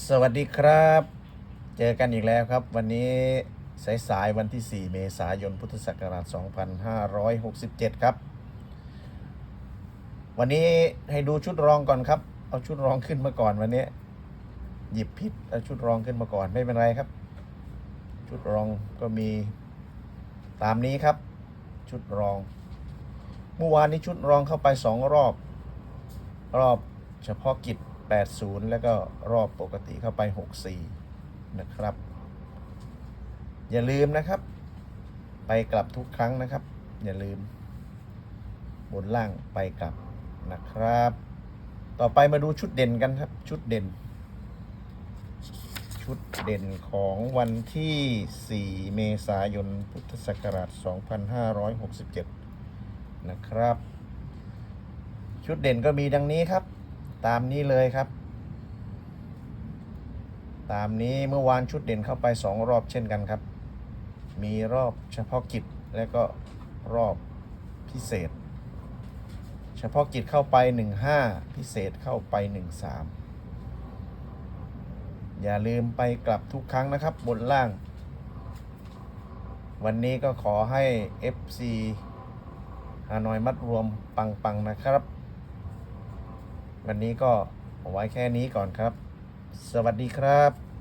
สวัสดีครับ เจอกันอีกแล้วครับ วันนี้สายสายๆวันที่ 4 เมษายนพุทธศักราช 2567 ครับ วันนี้ให้ดูชุดรองก่อนครับ เอาชุดรองขึ้นมาก่อนวันนี้ หยิบผิดเอาชุดรองขึ้นมาก่อนไม่เป็นไรครับ ชุดรองก็มีตามนี้ครับ ชุดรองเมื่อวานนี้ชุดรองเข้าไปสองรอบ รอบเฉพาะกิจ 80 แล้วก็รอบปกติเข้าไป 64 นะครับ อย่าลืมนะครับ ไปกลับทุกครั้งนะครับ อย่าลืม บนล่างไปกลับนะครับ ต่อไปมาดูชุดเด่นกันครับ ชุดเด่น ชุดเด่นของวันที่ 4 เมษายน พุทธศักราช 2567 นะครับ ชุดเด่นก็มีดังนี้ครับ ตามนี้เลยครับ ตามนี้เมื่อวานชุดเด่นเข้าไปสองรอบเช่นกันครับ มีรอบเฉพาะกิจและก็รอบพิเศษ เฉพาะกิจเข้าไป 15 พิเศษเข้าไป 13 อย่าลืมไปกลับทุกครั้งนะครับบนล่าง วันนี้ก็ขอให้ FC ฮานอยมัดรวมปัง ๆ นะครับ วันนี้ก็เอาไว้แค่นี้ก่อนครับ สวัสดีครับ